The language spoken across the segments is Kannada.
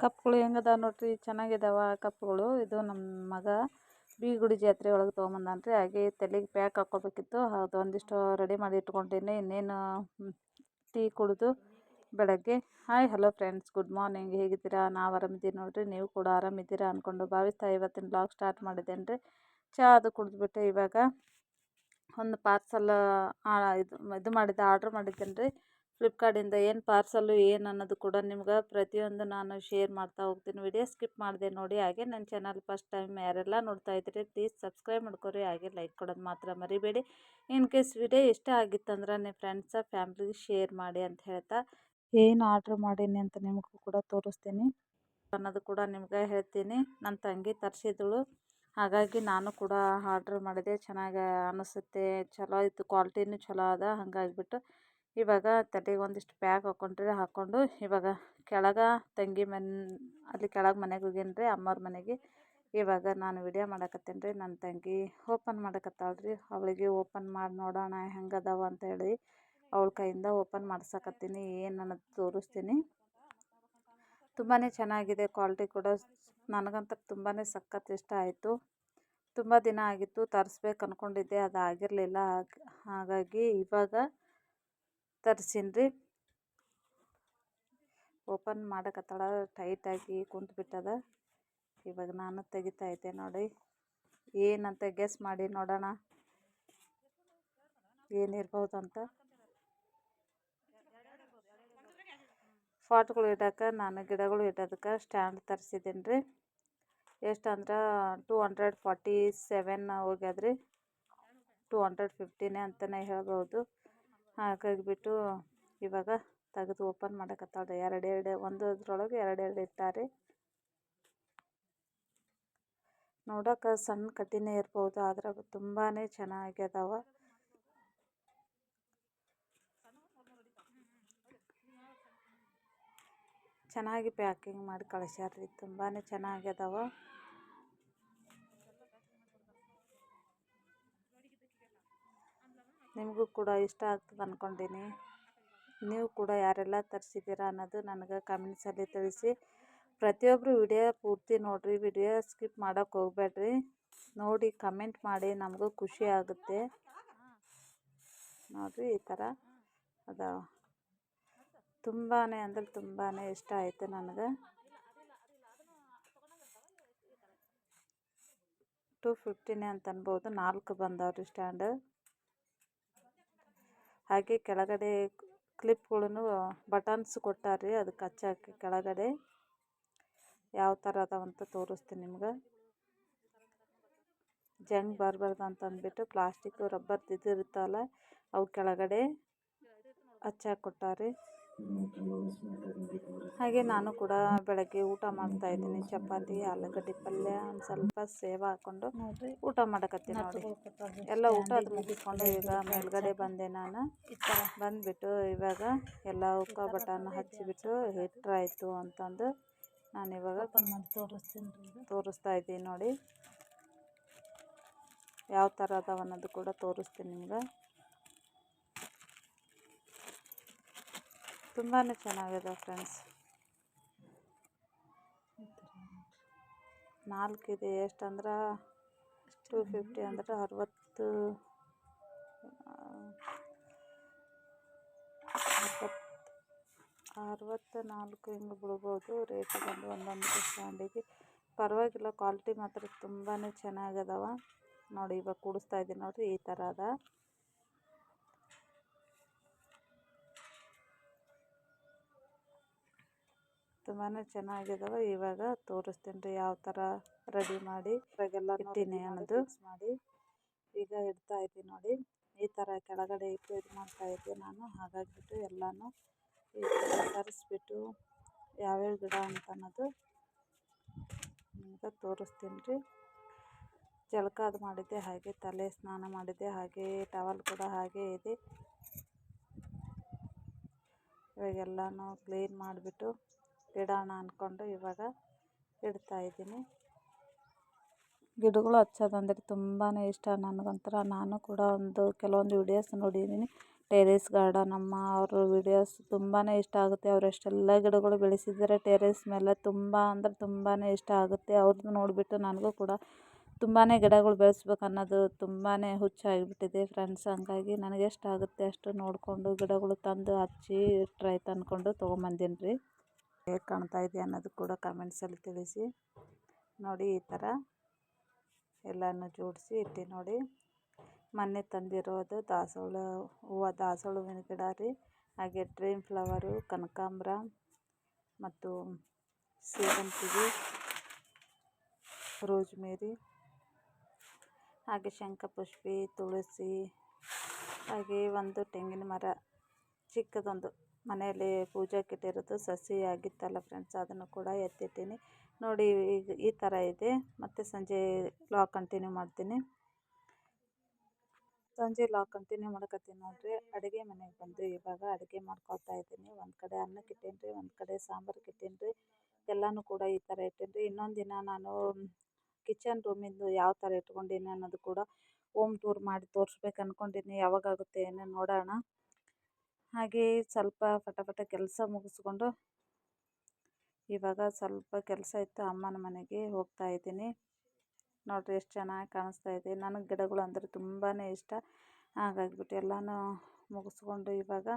ಕಪ್ಗಳು ಹೆಂಗದಾವ ನೋಡ್ರಿ, ಚೆನ್ನಾಗಿದಾವ ಕಪ್ಗಳು ಇದು ನಮ್ಮ ಮಗ ಬೀಗುಡಿ ಜಾತ್ರೆ ಒಳಗೆ ತೊಗೊಂಬಂದಾನ್ರಿ. ಹಾಗೆ ತಲೆಗೆ ಪ್ಯಾಕ್ ಹಾಕ್ಕೋಬೇಕಿತ್ತು ಅದು ಒಂದಿಷ್ಟು ರೆಡಿ ಮಾಡಿ ಇಟ್ಕೊಂಡೀನಿ. ಇನ್ನೇನು ಟೀ ಕುಡಿದು ಬೆಳಗ್ಗೆ. Hi hello friends good morning ಹೇಗಿದ್ದೀರಾ? ನಾವು ಆರಾಮಿದ್ದೀವಿ ನೋಡ್ರಿ. ನೀವು ಕೂಡ ಆರಾಮಿದ್ದೀರಾ ಅಂದ್ಕೊಂಡು ಭಾವಿಸ್ತಾ ಇವತ್ತಿನ ಬ್ಲಾಗ್ ಸ್ಟಾರ್ಟ್ ಮಾಡಿದ್ದೇನೆ ರೀ ಚಹಾ ಅದು ಕುಡಿದ್ಬಿಟ್ಟು ಇವಾಗ. ಒಂದು ಪಾರ್ಸಲ್ ಇದು ಇದು ಮಾಡಿದ್ದೆ ಆರ್ಡ್ರ್ ಮಾಡಿದ್ದೇನೆ ರೀ ಫ್ಲಿಪ್ಕಾರ್ಟಿಂದ ಏನು ಪಾರ್ಸಲ್ಲು ಏನು ಅನ್ನೋದು ಕೂಡ ನಿಮ್ಗೆ ಪ್ರತಿಯೊಂದು ನಾನು ಶೇರ್ ಮಾಡ್ತಾ ಹೋಗ್ತೀನಿ. ವಿಡಿಯೋ ಸ್ಕಿಪ್ ಮಾಡಿದೆ ನೋಡಿ. ಹಾಗೆ ನನ್ನ ಚಾನಲ್ ಫಸ್ಟ್ ಟೈಮ್ ಯಾರೆಲ್ಲ ನೋಡ್ತಾ ಇದ್ದೀರಿ ಪ್ಲೀಸ್ ಸಬ್ಸ್ಕ್ರೈಬ್ ಮಾಡ್ಕೊರಿ. ಹಾಗೆ ಲೈಕ್ ಕೊಡೋದು ಮಾತ್ರ ಮರಿಬೇಡಿ. ಇನ್ ಕೇಸ್ ವಿಡಿಯೋ ಇಷ್ಟ ಆಗಿತ್ತಂದ್ರೆ ನಿಮ್ಮ ಫ್ರೆಂಡ್ಸ ಫ್ಯಾಮ್ಲಿಗೆ ಶೇರ್ ಮಾಡಿ ಅಂತ ಹೇಳ್ತಾ ಏನು ಆರ್ಡ್ರ್ ಮಾಡೀನಿ ಅಂತ ನಿಮಗೂ ಕೂಡ ತೋರಿಸ್ತೀನಿ ಅನ್ನೋದು ಕೂಡ ನಿಮ್ಗೆ ಹೇಳ್ತೀನಿ. ನನ್ನ ತಂಗಿ ತರಿಸಿದಳು ಹಾಗಾಗಿ ನಾನು ಕೂಡ ಆರ್ಡ್ರ್ ಮಾಡಿದೆ. ಚೆನ್ನಾಗಿ ಅನಿಸುತ್ತೆ. ಚಲೋ ಇತ್ತು ಕ್ವಾಲಿಟಿನೂ ಚಲೋ ಅದ. ಹಾಗಾಗಿಬಿಟ್ಟು ಇವಾಗ ತಲೆಗೆ ಒಂದಿಷ್ಟು ಪ್ಯಾಕ್ ಹಾಕೊಂಡ್ರೆ ಹಾಕ್ಕೊಂಡು ಇವಾಗ ಕೆಳಗೆ ತಂಗಿ ಮನೆ, ಅಲ್ಲಿ ಕೆಳಗೆ ಮನೆಗೆ ಹೋಗೇನಿ ರೀ ಅಮ್ಮವ್ರ ಮನೆಗೆ. ಇವಾಗ ನಾನು ವಿಡಿಯೋ ಮಾಡಕತ್ತೀನಿ ರೀ ನನ್ನ ತಂಗಿ ಓಪನ್ ಮಾಡಕತ್ತಾಳೆ ರೀ ಅವಳಿಗೆ ಓಪನ್ ಮಾಡಿ ನೋಡೋಣ ಹೆಂಗದಾವ ಅಂತ ಹೇಳಿ ಅವಳ ಕೈಯಿಂದ ಓಪನ್ ಮಾಡ್ಸಕತ್ತೀನಿ, ಏನು ಅನ್ನೋದು ತೋರಿಸ್ತೀನಿ. ತುಂಬಾ ಚೆನ್ನಾಗಿದೆ ಕ್ವಾಲಿಟಿ ಕೂಡ. ನನಗಂತೂ ತುಂಬಾ ಸಖತ್ ಇಷ್ಟ ಆಯಿತು. ತುಂಬ ದಿನ ಆಗಿತ್ತು, ತರಿಸ್ಬೇಕು ಅಂದ್ಕೊಂಡಿದ್ದೆ ಅದು ಆಗಿರಲಿಲ್ಲ. ಹಾಗಾಗಿ ಇವಾಗ ತರ್ಸೀನಿ ರೀ ಓಪನ್ ಮಾಡಕತ್ತಾಳ ಟೈಟಾಗಿ ಕುಂತ್ಬಿಟ್ಟದ. ಇವಾಗ ನಾನು ತೆಗಿತಾ ಇದ್ದೆ ನೋಡಿ. ಏನಂತ ಗೆಸ್ ಮಾಡಿ ನೋಡೋಣ. ಏನಿರ್ಬೋದು ಅಂತ ಫಾಟ್ಗಳು ಇಡೋಕೆ, ನಾನು ಗಿಡಗಳು ಇಡೋದಕ್ಕೆ ಸ್ಟ್ಯಾಂಡ್ ತರಿಸಿದ್ದೀನಿ ರೀ ಎಷ್ಟು ಅಂದ್ರೆ ಟೂ ಹಂಡ್ರೆಡ್ ಫಾರ್ಟಿ ಸೆವೆನ್ ಹೋಗ್ಯದ್ರಿ. ಟೂ ಹಂಡ್ರೆಡ್ ಫಿಫ್ಟಿನೇ ಅಂತಲೇ ಹೇಳ್ಬೋದು ಹಾಗಾಗಿಬಿಟ್ಟು ಇವಾಗ ತೆಗೆದು ಓಪನ್ ಮಾಡಕತ್ತಾಳೆ ಎರಡು ಎರಡು ಒಂದರೊಳಗೆ ಎರಡೆರಡು ಎರಡು ಇಟ್ಟಾರೆ ನೋಡೋಕೆ ಸಣ್ಣ ಕಟ್ಟಿನೇ ಇರ್ಬೋದು, ಆದ್ರೆ ತುಂಬಾ ಚೆನ್ನಾಗ್ಯದವ. ಚೆನ್ನಾಗಿ ಪ್ಯಾಕಿಂಗ್ ಮಾಡಿ ಕಳಿಸ್ಯಾರ್ರಿ. ತುಂಬಾ ಚೆನ್ನಾಗ್ಯದಾವ. ನಿಮಗೂ ಕೂಡ ಇಷ್ಟ ಆಗ್ತದೆ ಅಂದ್ಕೊಂಡೀನಿ ನೀವು ಕೂಡ ಯಾರೆಲ್ಲ ತರಿಸಿದ್ದೀರ ಅನ್ನೋದು ನನಗೆ ಕಮೆಂಟ್ಸಲ್ಲಿ ತಿಳಿಸಿ. ಪ್ರತಿಯೊಬ್ಬರು ವಿಡಿಯೋ ಪೂರ್ತಿ ನೋಡಿರಿ, ವಿಡಿಯೋ ಸ್ಕಿಪ್ ಮಾಡೋಕೆ ಹೋಗ್ಬೇಡ್ರಿ. ನೋಡಿ ಕಮೆಂಟ್ ಮಾಡಿ ನಮಗೂ ಖುಷಿ ಆಗುತ್ತೆ. ನೋಡಿರಿ, ಈ ಥರ ಅದಾವ ತುಂಬಾ ಅಂದ್ರೆ ತುಂಬಾ ಇಷ್ಟ ಆಯಿತು ನನಗೆ. ಟು ಫಿಫ್ಟಿನೇ ಅಂತ ಅನ್ಬೋದು, ನಾಲ್ಕು ಬಂದವ್ರಿ ಸ್ಟ್ಯಾಂಡ್ ಹಾಗೆ ಕೆಳಗಡೆ ಕ್ಲಿಪ್ಗಳನ್ನು, ಬಟನ್ಸ್ ಕೊಟ್ಟಾರ್ರಿ ಅದಕ್ಕೆ ಹಚ್ಚಾಕಿ ಕೆಳಗಡೆ. ಯಾವ ಥರ ಅದಾವಂತ ತೋರಿಸ್ತೀನಿ ನಿಮ್ಗೆ. ಜಂಗ್ ಬರಬಾರ್ದು ಅಂತ ಅಂದ್ಬಿಟ್ಟು ಪ್ಲಾಸ್ಟಿಕ್ ರಬ್ಬರ್ದು ಇದು ಇರುತ್ತಲ್ಲ ಅವು ಕೆಳಗಡೆ ಹಚ್ಚಾಕಿ ಕೊಟ್ಟಾರಿ ಹಾಗೆ ನಾನು ಕೂಡ ಬೆಳಗ್ಗೆ ಊಟ ಮಾಡ್ತಾ ಇದ್ದೀನಿ. ಚಪಾತಿ, ಆಲೂಗಡ್ಡೆ ಪಲ್ಯ, ಒಂದು ಸ್ವಲ್ಪ ಸೇವ ಹಾಕ್ಕೊಂಡು ಊಟ ಮಾಡಕತ್ತೀನಿ ನೋಡಿ. ಎಲ್ಲ ಊಟ ಅದು ಮುಗಿಸ್ಕೊಂಡು ಈಗ ಮೇಲ್ಗಡೆ ಬಂದೆ ನಾನು. ಬಂದುಬಿಟ್ಟು ಇವಾಗ ಎಲ್ಲ ಉಕ್ಕ ಬಟನ್ ಹಚ್ಚಿಬಿಟ್ಟು ಹಿಟ್ರಾಯಿತು ಅಂತಂದು ನಾನು ಇವಾಗ ತೋರಿಸ್ತಾ ಇದ್ದೀನಿ ನೋಡಿ. ಯಾವ ಥರ ಅದಾವ ಅನ್ನೋದು ಕೂಡ ತೋರಿಸ್ತೀನಿ ನಿಮ್ಗೆ ತುಂಬಾ ಚೆನ್ನಾಗಿದೆ ಫ್ರೆಂಡ್ಸ್. ನಾಲ್ಕಿದೆ ಎಷ್ಟಂದ್ರೆ ಟು ಫಿಫ್ಟಿ ಅಂದ್ರೆ ಅರವತ್ತು ಅರವತ್ತು ನಾಲ್ಕು ಹಿಂಗೆ ಬಿಡ್ಬೋದು. ರೇಟ್ ಬಂದು ಒಂದೊಂದು ಸ್ಟ್ಯಾಂಡಿಗೆ ಪರವಾಗಿಲ್ಲ ಕ್ವಾಲಿಟಿ ಮಾತ್ರ ತುಂಬಾ ಚೆನ್ನಾಗದವ. ನೋಡಿ ಇವಾಗ ಕೂಡಿಸ್ತಾ ಇದ್ದೀನಿ ನೋಡಿರಿ, ಈ ಥರ ಅದ ತುಂಬಾ ಚೆನ್ನಾಗಿದಾವೆ. ಇವಾಗ ತೋರಿಸ್ತೀನಿ ರೀ ಯಾವ ಥರ ರೆಡಿ ಮಾಡಿ. ಇವಾಗೆಲ್ಲ ಇಟ್ಟೀನಿ ಅನ್ನೋದು. ಮಾಡಿ. ಈಗ ಇಡ್ತಾ ಇದ್ದೀನಿ ನೋಡಿ. ಈ ಥರ ಕೆಳಗಡೆ ಇಟ್ಟು ಇದು ಮಾಡ್ತಾ ಇದ್ದೆ ನಾನು. ಹಾಗಾಗಿಬಿಟ್ಟು ಎಲ್ಲನೂ ಈ ಥರ ತರಿಸ್ಬಿಟ್ಟು ಯಾವ್ಯಾವ ಗಿಡ ಅಂತ ಅನ್ನೋದು ಈಗ ತೋರಿಸ್ತೀನಿ ರೀ. ಜಳಕ ಅದು ಮಾಡಿದ್ದೆ ಹಾಗೆ ತಲೆ ಸ್ನಾನ ಮಾಡಿದ್ದೆ ಹಾಗೆ ಟವಲ್ ಕೂಡ ಹಾಗೆ ಇದೆ. ಇವಾಗೆಲ್ಲನೂ ಕ್ಲೀನ್ ಮಾಡಿಬಿಟ್ಟು ಇಡೋಣ ಅಂದ್ಕೊಂಡು ಇವಾಗ ಇಡ್ತಾಯಿದ್ದೀನಿ ಗಿಡಗಳು ಹಚ್ಚೋದಂದ್ರೆ ತುಂಬಾ ಇಷ್ಟ. ನನಗಂತರ ನಾನು ಕೂಡ ಒಂದು ಕೆಲವೊಂದು ವಿಡಿಯೋಸ್ ನೋಡಿದ್ದೀನಿ. ಟೆರೇಸ್ ಗಾರ್ಡನ್ ಅಮ್ಮ ಅವ್ರ ವಿಡಿಯೋಸ್ ತುಂಬಾ ಇಷ್ಟ ಆಗುತ್ತೆ. ಅವ್ರು ಎಷ್ಟೆಲ್ಲ ಗಿಡಗಳು ಬೆಳೆಸಿದ್ದಾರೆ ಟೆರೇಸ್ ಮೇಲೆ ತುಂಬ ಅಂದರೆ ತುಂಬಾ ಇಷ್ಟ ಆಗುತ್ತೆ. ಅವ್ರದ್ದು ನೋಡಿಬಿಟ್ಟು ನನಗೂ ಕೂಡ ತುಂಬಾ ಗಿಡಗಳು ಬೆಳೆಸ್ಬೇಕು ಅನ್ನೋದು ತುಂಬಾ ಹುಚ್ಚಾಗಿಬಿಟ್ಟಿದೆ ಫ್ರೆಂಡ್ಸ್ ಹಂಗಾಗಿ ನನಗೆ ಎಷ್ಟಾಗುತ್ತೆ ಅಷ್ಟು ನೋಡಿಕೊಂಡು ಗಿಡಗಳು ತಂದು ಹಚ್ಚಿ ಟ್ರೈ ಆಯ್ತು ಅಂದ್ಕೊಂಡು ತೊಗೊಂಬಂದೀನಿ ರೀ. ಹೇಗೆ ಕಾಣ್ತಾ ಇದೆ ಅನ್ನೋದು ಕೂಡ ಕಮೆಂಟ್ಸಲ್ಲಿ ತಿಳಿಸಿ. ನೋಡಿ ಈ ಥರ ಎಲ್ಲನೂ ಜೋಡಿಸಿ ಇಟ್ಟಿ ನೋಡಿ. ಮೊನ್ನೆ ತಂದಿರೋದು ದಾಸವಾಳ ಹೂವು, ದಾಸವಾಳ ಹೂವಿನ ಗಿಡ ರೀ. ಹಾಗೆ ಡ್ರೀಮ್ ಫ್ಲವರು ಕನಕಾಂಬ್ರ ಮತ್ತು ಸೇವಂತಿಗೆ ರೋಜ್ಮೇರಿ, ಹಾಗೆ ಶಂಖಪುಷ್ಪಿ, ತುಳಸಿ, ಹಾಗೆ ಒಂದು ತೆಂಗಿನ ಮರ ಚಿಕ್ಕದೊಂದು. ಮನೆಯಲ್ಲಿ ಪೂಜೆಗೆ ಇಟ್ಟಿರೋದು ಸಸಿ ಆಗಿತ್ತಲ್ಲ ಫ್ರೆಂಡ್ಸ್ ಅದನ್ನು ಕೂಡ ಎತ್ತಿಟ್ಟೀನಿ ನೋಡಿ, ಈಗ ಈ ಥರ ಇದೆ. ಮತ್ತು ಸಂಜೆ ಲಾ ಕಂಟಿನ್ಯೂ ಮಾಡ್ತೀನಿ. ಸಂಜೆ ಲಾಕ್ ಕಂಟಿನ್ಯೂ ಮಾಡಕತ್ತೀನಿ ನೋಡಿರಿ. ಅಡುಗೆ ಮನೆಗೆ ಬಂದು ಇವಾಗ ಅಡುಗೆ ಮಾಡ್ಕೊಳ್ತಾ ಇದ್ದೀನಿ. ಒಂದು ಕಡೆ ಅನ್ನಕ್ಕೆ ಇಟ್ಟೀನಿ ರೀ ಒಂದು ಕಡೆ ಸಾಂಬಾರಿಗೆ ಇಟ್ಟೀನಿ ರೀ ಎಲ್ಲನೂ ಕೂಡ ಈ ಥರ ಇಟ್ಟೀನಿ ರೀ ಇನ್ನೊಂದು ದಿನ ನಾನು ಕಿಚನ್ ರೂಮಿಂದು ಯಾವ ಥರ ಇಟ್ಕೊಂಡೀನಿ ಅನ್ನೋದು ಕೂಡ ಹೋಮ್ ಟೂರ್ ಮಾಡಿ ತೋರಿಸ್ಬೇಕು ಅಂದ್ಕೊಂಡೀನಿ ಯಾವಾಗಾಗುತ್ತೆ ಏನೋ ನೋಡೋಣ. ಹಾಗೆ ಸ್ವಲ್ಪ ಪಟ ಪಟ ಕೆಲಸ ಮುಗಿಸ್ಕೊಂಡು ಇವಾಗ ಸ್ವಲ್ಪ ಕೆಲಸ ಇತ್ತು ಅಮ್ಮನ ಮನೆಗೆ ಹೋಗ್ತಾ ಇದ್ದೀನಿ. ನೋಡಿರಿ ಎಷ್ಟು ಚೆನ್ನಾಗಿ ಕಾಣಿಸ್ತಾ ಇದೆ. ನನಗೆ ಗಿಡಗಳು ಅಂದರೆ ತುಂಬಾ ಇಷ್ಟ. ಹಾಗಾಗಿಬಿಟ್ಟು ಎಲ್ಲನೂ ಮುಗಿಸ್ಕೊಂಡು ಇವಾಗ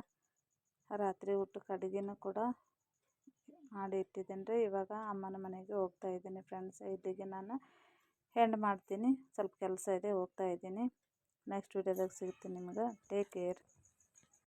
ರಾತ್ರಿ ಊಟಕ್ಕೆ ಅಡುಗೆನೂ ಕೂಡ ಮಾಡಿ ಇಟ್ಟಿದ್ದೀನಿ ರೀ. ಇವಾಗ ಅಮ್ಮನ ಮನೆಗೆ ಹೋಗ್ತಾ ಇದ್ದೀನಿ ಫ್ರೆಂಡ್ಸ್ ಇಲ್ಲಿಗೆ ನಾನು ಹೆಂಡ್ ಮಾಡ್ತೀನಿ. ಸ್ವಲ್ಪ ಕೆಲಸ ಇದೆ, ಹೋಗ್ತಾ ಇದ್ದೀನಿ. ನೆಕ್ಸ್ಟ್ ವೀಡಿಯೋದಾಗ ಸಿಗ್ತೀನಿ ನಿಮ್ಗೆ. Take care